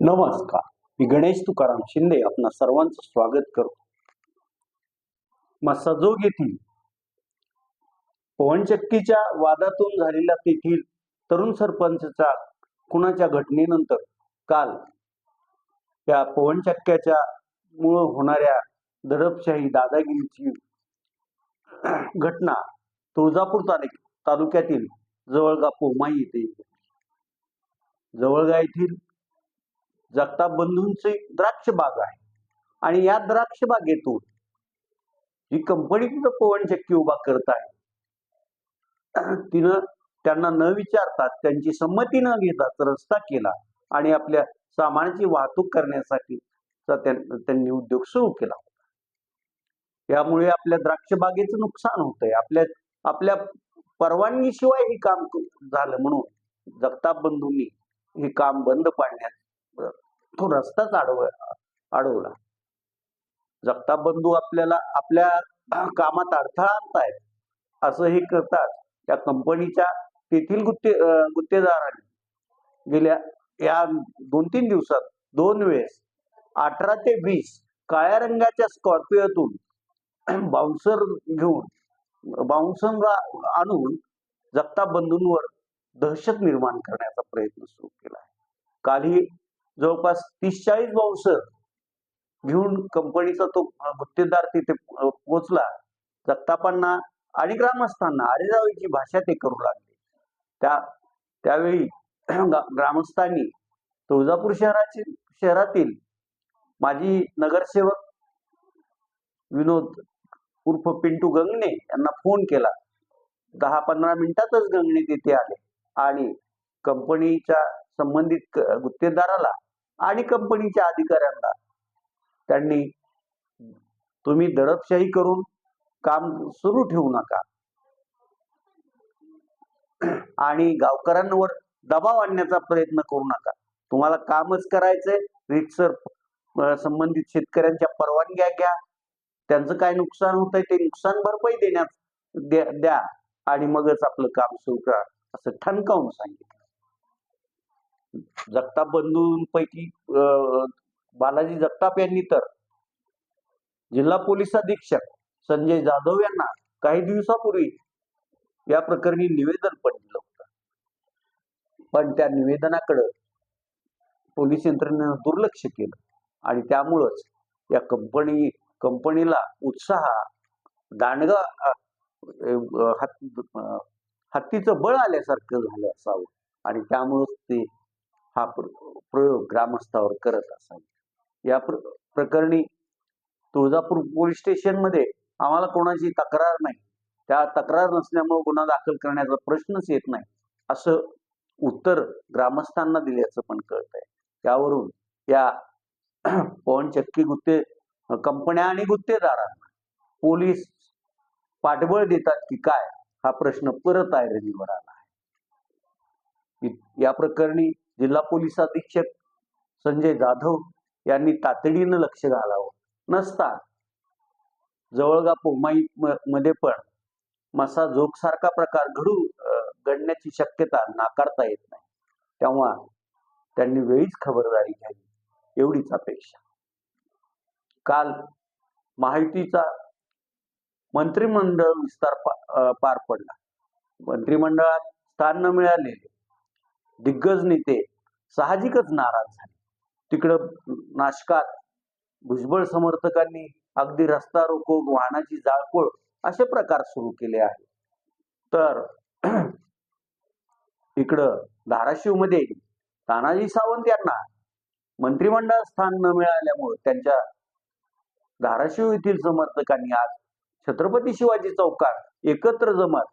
नमस्कार. मी गणेश तुकाराम शिंदे आपणा सर्वांचं स्वागत करतो. मसाजोग येथील पवनचक्कीच्या वादातून झालेल्या तेथील तरुण सरपंचच्या खुनाच्या घटनेनंतर काल त्या पवनचक्क्याच्या मुळ होणाऱ्या दडपशाही दादागिरीची घटना तुळजापूर तालुक तालुक्यातील जवळगा पोमाई येथे जवळगा येथील जगताप बंधूंची द्राक्ष बाग आहे. आणि या द्राक्ष बागेतून ही कंपनी तिथं पवनचक्की उभा करत आहे तिनं त्यांना न विचारता त्यांची संमती न घेता रस्ता केला आणि आपल्या सामानाची वाहतूक करण्यासाठी त्यांनी उद्योग सुरू केला. यामुळे आपल्या द्राक्ष बागेचं नुकसान होतंय. आपल्या आपल्या परवानगीशिवाय हे काम झालं म्हणून जगताप बंधूंनी हे काम बंद पाडण्यात तो रस्ताच अडव अडवला जगताप बंधू आपल्याला आपल्या कामात अडथळा आणतायत असं हे करतात. त्या कंपनीच्या तेथील गुत्ते गुत्तेदारांनी गेल्या या दोन तीन दिवसात दोन वेळेस अठरा ते वीस काळ्या रंगाच्या स्कॉर्पिओतून बाउन्सर घेऊन बाउन्सर आणून जगताप बंधूंवर दहशत निर्माण करण्याचा प्रयत्न सुरू केला आहे. कालही जवळपास तीस चाळीस वंश घेऊन कंपनीचा तो गुत्तेदार तिथे पोचला पोहोचला. जगतापांना आणि ग्रामस्थांना अरेरावीची भाषा ते करू लागले. त्या त्यावेळी ग्रामस्थांनी तुळजापूर शहराची शहरातील माजी नगरसेवक विनोद उर्फ पिंटू गंगणे यांना फोन केला. दहा पंधरा मिनिटातच गंगणे तिथे आले आणि कंपनीच्या संबंधित गुत्तेदाराला आणि कंपनीच्या अधिकाऱ्यांना. त्यांनी तुम्ही दडपशाही करून काम सुरू ठेवू नका. आणि गावकऱ्यांवर दबाव आणण्याचा प्रयत्न करू नका. तुम्हाला कामच करायचंय रीतसर संबंधित शेतकऱ्यांच्या परवानग्या घ्या. त्यांचं काय नुकसान होतंय ते नुकसान भरपाई देण्यात द्या द्या. आणि मगच आपलं काम सुरू करा असं ठणकावून सांगितलं. जगताप बंधूंपैकी बालाजी जगताप यांनी तर जिल्हा पोलीस अधीक्षक संजय जाधव यांना काही दिवसापूर्वी या प्रकरणी निवेदन पण दिलं होतं. पण त्या निवेदनाकडं पोलीस यंत्रणेनं दुर्लक्ष केलं आणि त्यामुळंच या कंपनी कंपनीला उत्साह दांडगा हत्तीचं बळ आल्यासारखं झालं असावं. आणि त्यामुळंच ते हा प्र- प्रयोग ग्रामस्थावर करत असावी. या प्र प्रकरणी तुळजापूर पोलीस स्टेशनमध्ये आम्हाला कोणाची तक्रार नाही. त्या तक्रार नसल्यामुळे गुन्हा दाखल करण्याचा प्रश्नच येत नाही असं उत्तर ग्रामस्थांना दिल्याचं पण कळत आहे त्यावरून या पवनचक्की गुत्ते कंपन्या आणि गुत्तेदारांना पोलीस पाठबळ देतात की काय हा प्रश्न परत ऐरणीवर आला आहे. या प्रकरणी जिल्हा पोलीस अधीक्षक संजय जाधव यांनी तातडीनं लक्ष घालावं. नसता जवळगा पोमाई म- मध्ये पण मसा जोग प्रकार घडू घडण्याची शक्यता नाकारता येत नाही. तेव्हा त्यांनी वेळीच खबरदारी घ्यावी एवढीच अपेक्षा. काल महायुतीचा मंत्रिमंडळ विस्तार पा- पार पडला. मंत्रिमंडळात स्थान न मिळालेले दिग्गज नेते साहजिकच नाराज झाले. तिकडं नाशकात भुजबळ समर्थकांनी अगदी रस्ता रोको वाहनाची जाळपोळ असे प्रकार सुरू केले आहेत. तर इकडं धाराशिवमध्ये तानाजी सावंत यांना मंत्रिमंडळ स्थान न मिळाल्यामुळे त्यांच्या धाराशिव येथील समर्थकांनी आज छत्रपती शिवाजी चौकात एकत्र जमत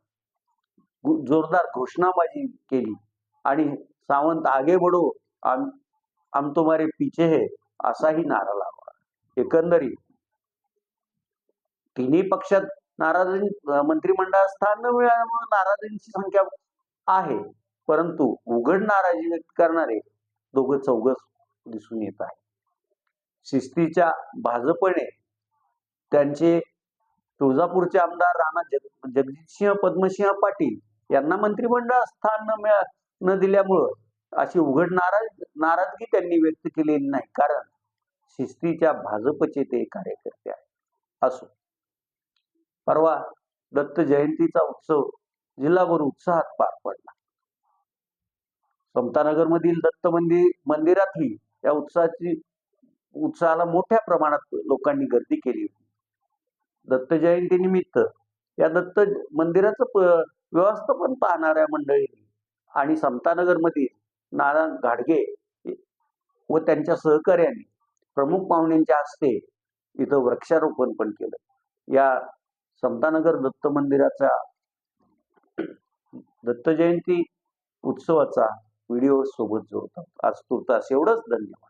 जोरदार घोषणाबाजी केली. आणि सावंत आगे बडो आम आम तुम्हारे पीछे है असाही नारा लावा. एकंदरीत तिन्ही पक्षात नाराजी मंत्रिमंडळात स्थान न मिळाल्यामुळे नाराजींची संख्या आहे परंतु उघड नाराजी व्यक्त करणारे दोघं चौघच दिसून येत आहे शिस्तीच्या भाजपने त्यांचे तुळजापूरचे आमदार राणा जग जगजितसिंह पद्मसिंह पाटील यांना मंत्रिमंडळ स्थान न मिळा न दिल्यामुळं अशी उघड नाराज नाराजगी त्यांनी व्यक्त केलेली नाही. कारण शिस्तीच्या भाजपचे ते कार्यकर्ते आहेत. असो. परवा दत्त जयंतीचा उत्सव जिल्हाभर उत्साहात पार पडला. समतानगर मधील दत्त मंदिर मंदिरातही या उत्साहाची उत्साहाला मोठ्या प्रमाणात लोकांनी गर्दी केली होती. दत्त जयंती निमित्त या दत्त मंदिराचं व्यवस्थापन पाहणाऱ्या मंडळींनी आणि समतानगर मधील नारायण घाडगे व त्यांच्या सहकार्याने प्रमुख पाहुण्यांच्या हस्ते इथं वृक्षारोपण पण केलं. या समतानगर दत्त मंदिराचा दत्त जयंती उत्सवाचा व्हिडिओ सोबत जोडतात आज तुर्तास एवढंच धन्यवाद.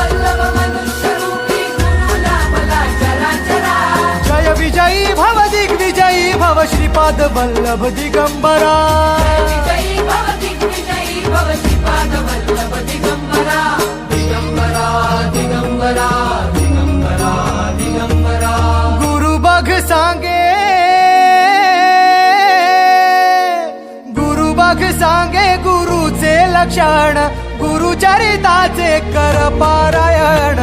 श्रीपाद वल्लभ दिगंबरा गुरु बघ सांगे। गुरु गुरुचे लक्षण कर पारायण।